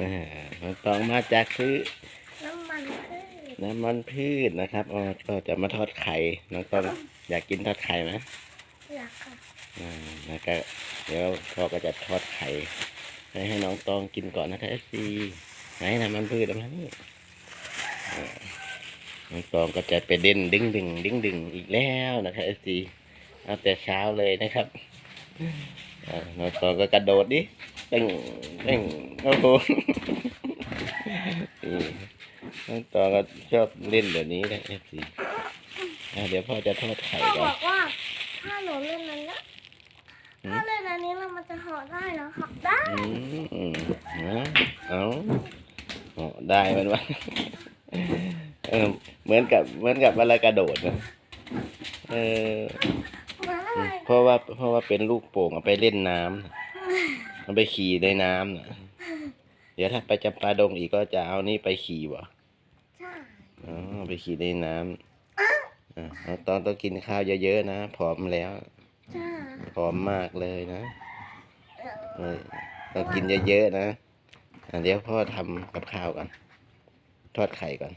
อ่าน้องตองมาจากซื้อน้ำมันพืชน้ำมันพืชนะครับอ๋อก็จะมาทอดไข่น้องตองอยากกินทอดไข่ไหมอยากค่ะอ่าแล้วก็เดี๋ยวพ่อก็จะทอดไข่ให้ให้น้องตองกินก่อนนะครับเอฟซีไหนน้ำมันพืชมานี่อ่าน้องตองก็จะไปเด่นดึงดึงดึงดึงอีกแล้วนะครับเอฟซีเอาแต่เช้าเลยนะครับอ่า น้องตองก็กระโดดดิตึงตึงโอ้โหนี่น้องตองก็ชอบเล่นแบบนี้นะเอฟซีเดี๋ยวพ่อจะทอดไข่พ่อก่บอนอกว่า ถ้าหนูเล่นนั้นนะหืมถ้าเล่นอันนี้แล้วมันจะห่อได้เหรอห่อได้อืมเอาเอาเอาได้มันวะเออเหมือนกับเหมือนกับเวลากระโดดนะเออ เพราะว่าเพราะว่าเป็นลูกโป่งเอาไปเล่นน้ำน่ะมันไปขี่ในน้ำนะเดี๋ยวถ้าไปจำปาดงอีกก็จะเอานี่ไปขี่วะใช่อ๋อไปขี่ในน้ำอะเอาตอนต้องกินข้าวเยอะๆนะผอมแล้วใช่ผอมมากเลยนะเออต้องกินเยอะๆนะอะเดี๋ยวพ่อทำกับข้าวก่อนทอดไข่ก่อน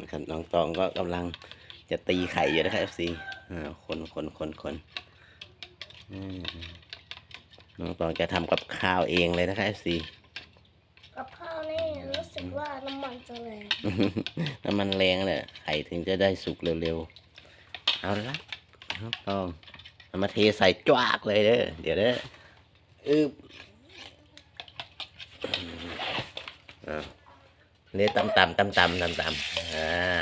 นะครับน้องตองก็กำลัง จะตีไข่อยู่นะครับ FC อ่าคนคนคนคนอืมน้องตองจะทำกับข้าวเองเลยนะครับ FC กับข้าวนี่รู้สึกว่าน้ำมันจะแรงน้ำมันแรงเนี่ยไข่ถึงจะได้สุกเร็วๆ เอาละน้องตองเอามาเทใส่จวากเลยเด้อ เดี๋ยวเด้ออึบอ่าเละตำตำตำตำตำตำอ่า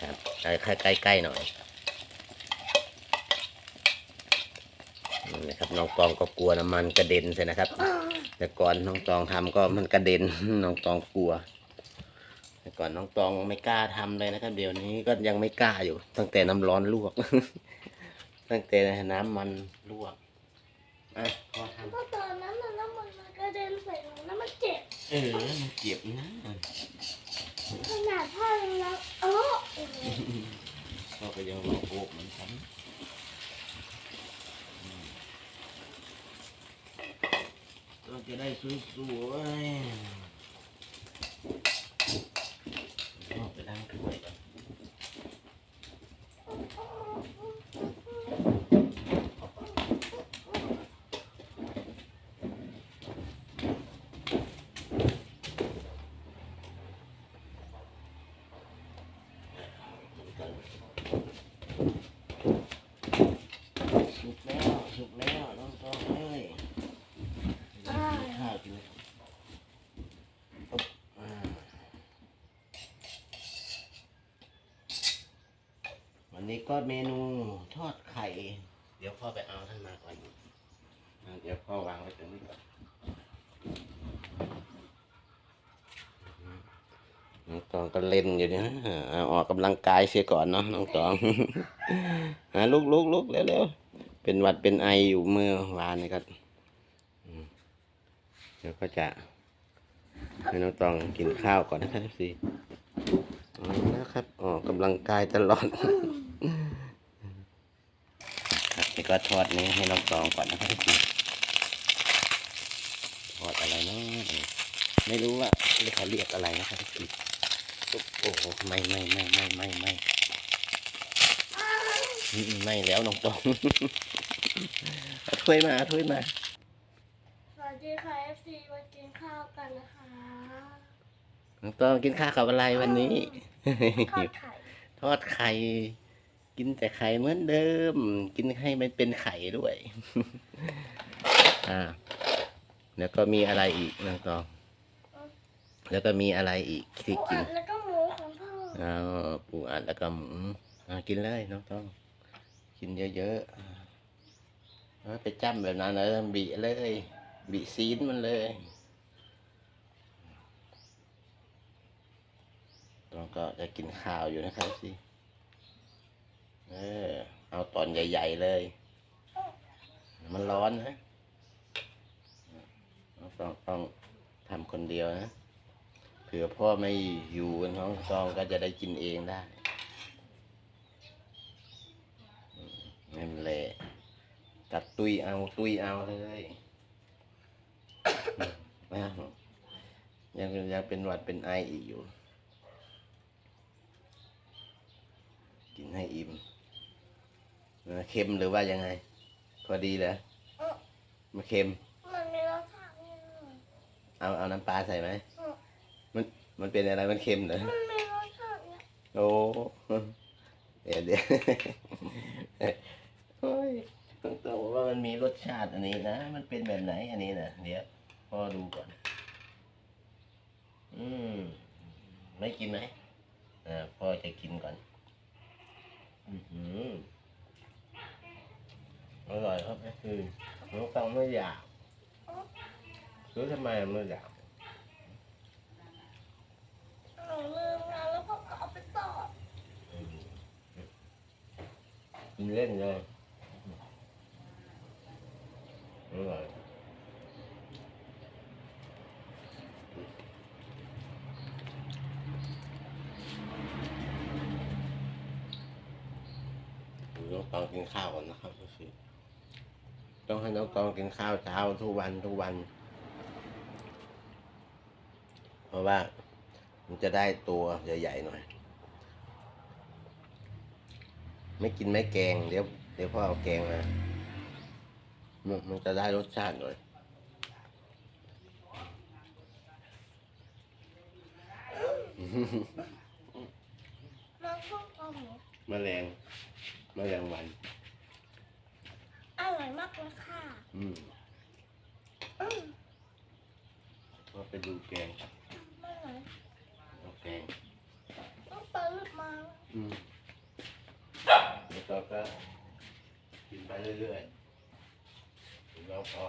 ครับใกล้ใกล้ใกล้ๆหน่อยนี่นะครับน้องตองก็กลัวน้ำมันกระเด็นใช่นะครับ แต่ก่อนน้องตองทำก็มันกระเด็นน้องตองกลัว แต่ก่อนน้องตองไม่กล้าทำเลยนะครับ เดี๋ยวนี้ก็ยังไม่กล้าอยู่ ตั้งแต่น้ำร้อนลวก ตั้งแต่น้ำมันลวกอะพอทเพราะตอนนั้นน่ะน้ำมันมันกระเด็นใส่หนูแล้วมันเจ็บำเออมันเจ็บนะ ขนาดพ่อยังรักเออเราก็ยังบอกโอ้เหมือนกันก็จะได้สวยๆเอาไปล้างถ้วยก่อน สุกแล้วสุกแล้วน้องตองเอ้ยกินข้าวกินอ๊บอ่าวันนี้ ก็เมนูทอดไข่ เดี๋ยวพ่อไปเอาท่านมาก่อนอ่าเดี๋ยวพ่อวางไว้ตรงนี้ก่อนน้องตองก็เล่นอยู่เนี่ยนะเอาออกกำลังกายเสียก่อนเนาะน้องตองหาลุกลุกลุกเร็วเร็วเป็นหวัดเป็นไออยู่เมื่อวานนี่ก็อืมเดี๋ยวก็จะให้น้องตองกินข้าวก่อนนะครับสิอ๋อนะครับออกกำลังกายตลอด ครับนี่ก็ทอดนี้ให้น้องตองก่อนนะครับสิทอดอะไรเนาะไม่รู้ว่าเขาเรียกอะไรนะครับสิโอ้โหไม่ไม่ไม่ไม่ไม่ไม่อืมไม่แล้วน้องตองเอาถ้วยมาเอาถ้วยมา สวัสดีค่ะ FC มากินข้าวกันนะคะน้องตองกินข้าวกับอะไรวันนี้ ทอดไข่ ทอดไข่ กินแต่ไข่เหมือนเดิม กินให้มันเป็นไข่ด้วย อ่า แล้วก็มีอะไรอีกน้องตองแล้วก็มีอะไรอีกที่ปูกิอันดแล้วก็หมูของพ่อเอาปูอัดแล้วก็หมูอ่ากินเลยน้องตอง กินเยอะๆอ่าเอาไปจ้ำแบบนั้นเลยบีเลยบีซีนมันเลยตองก็จะกินข้าวอยู่นะครับสิ เออ เอาตอนใหญ่ ๆ เลย มันร้อนนะต้องต้องทำคนเดียวนะเผื่อพ่อไม่อยู่น้องตองก็จะได้กินเองได้อืมนั่นแหละกัดตุยเอาตุยเอาเลยยังยังเป็นหวัดเป็นไออีกอยู่ กินให้อิ่ม เออเค็มหรือว่ายังไง พอดีเหรอเออมันเค็ม มันมีรสชาตินิดหน่อยเอาเอาน้ำปลาใส่ไหมเออมันมันเป็นอะไรมันเค็มเหรอมันมีรสชาติเนี่ยโอ้เดี๋ยวเดี๋ยวโอ้ยต้องต้องบอกว่ามันมีรสชาติอันนี้นะ มันเป็นแบบไหนอันนี้นะเดี๋ยวพ่อดูก่อน อืมไม่กินไหมอ่าพ่อจะกินก่อน อือหือ อร่อยครับคือน้องต้องไม่อยากรู้ทำไมไม่อยากหนูลืมนะแล้วพ่อก็เอาไปต่อกินเล่นเลยอร่อยน้องตองกินข้าวก่อนนะครับก็คือ ต้องให้น้องตองกินข้าวเช้าทุกวันทุกวัน เพราะว่ามันจะได้ตัวใหญ่ๆหน่อย ไม่กินไม่แกงเดี๋ยวเดี๋ยวพ่อเอาแกงมามันมันจะได้รสชาติหน่อยน้องชอบเอาหมูแมลงแมลงวันอ ร่อยมากเลยค่ะอืมอืมก็ไปดูแกงครับไม่ไหนเอาแกง ต้องเปิดมาอืมแล้วก็ก็กินไปเรื่อยๆแล้วพอ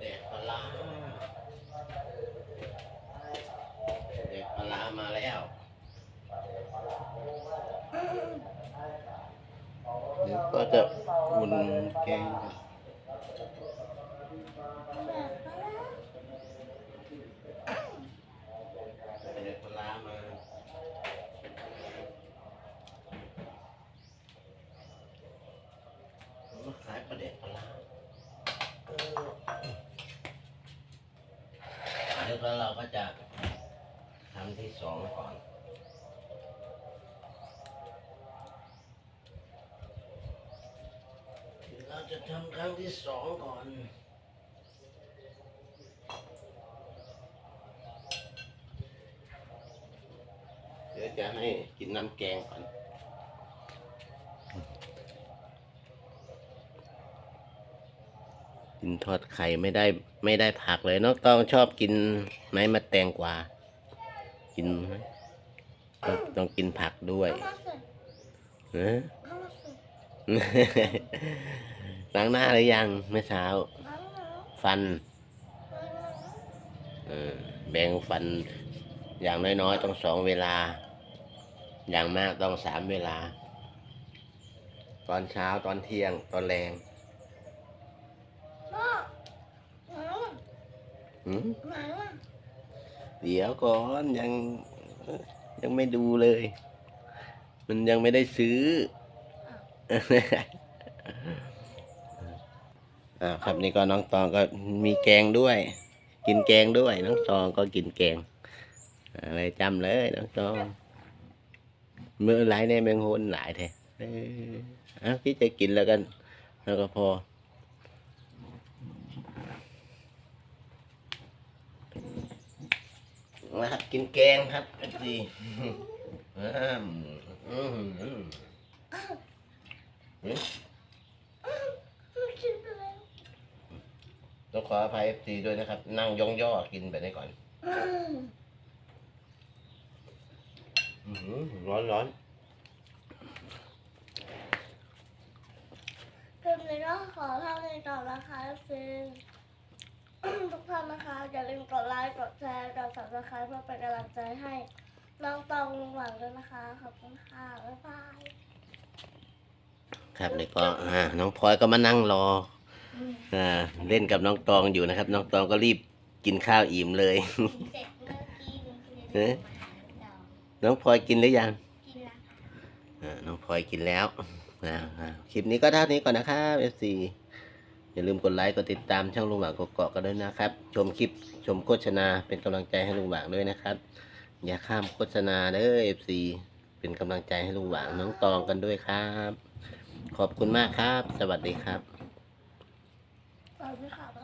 เด็กปลาร้าเด็กปลาร้ามาแล้ว เดี๋ยวก็จะอุ่นแก งกันแบบนั้นเด็กปลามามาขายปลาเด็กปลาร้าเดี๋ยวก็เราก็จะทำที่สองก่อน เราจะทำครั้งที่สองก่อนเดี๋ยวจะให้กินน้ำแกงก่อน กินทอดไข่ไม่ได้ไม่ได้ผักเลยน้องต้องชอบกินไหมมาแตงกวากินไหมต้องต้องกินผักด้วยเอามาเสร็จเอ ล้างหน้าหรือยังเมื่อเช้า ฟันแบ่งฟันอย่างน้อยๆต้องสองเวลา อย่างมากต้องสามเวลา ตอนเช้าตอนเที่ยงตอนแรงเดี๋ยวก่อนยังยังไม่ดูเลย มันยังไม่ได้ซื้อ อ่าครับนี่ก็น้องตองก็มีแกงด้วย กินแกงด้วย น้องตองก็กินแกงอะไรจำเลยน้องตองเมื่อไรในแมงโฮนหลายแท้เอออะพี่จะกินแล้วกัน แล้วก็พอมาครับกินแกงครับเอฟซีอืมอืมอืม คิดไปแล้ว ต้อง ขออภัยเอฟซีด้วยนะครับ นั่งย่องย่อกินแบบนี้ก่อนอื้อหือร้อนร้อนคลิปนี้ก็ขอเท่านี้ก่อนนะคะซินทุกท่านนะคะ อย่าลืมกดไลค์กดแชร์กด subscribe เพื่อเป็นกำลังใจให้น้องตองลุงหวังด้วยนะคะ ขอบคุณค่ะ บ๊ายบาย ครับนี่ก็อ่าน้องพลอยก็มานั่งรอ อ่าเล่นกับน้องตองอยู่นะครับ น้องตองก็รีบกินข้าวอิ่มเลย เสร็จเมื่อกี้หนูกินเอ๊ะ น้องพลอยกินหรือยัง กินแล้วอ่าน้องพลอยกินแล้วอ่าอ่าคลิปนี้ก็เท่านี้ก่อนนะครับเอฟซีอย่าลืมกดไลค์กดติดตามช่องลุงหวางกกอกกันด้วยนะครับ ชมคลิปชมโฆษณาเป็นกำลังใจให้ลุงหวางด้วยนะครับ อย่าข้ามโฆษณาเด้อเอฟซีเป็นกำลังใจให้ลุงหวางน้องตองกันด้วยครับ ขอบคุณมากครับ สวัสดีครับ สวัสดีค่ะ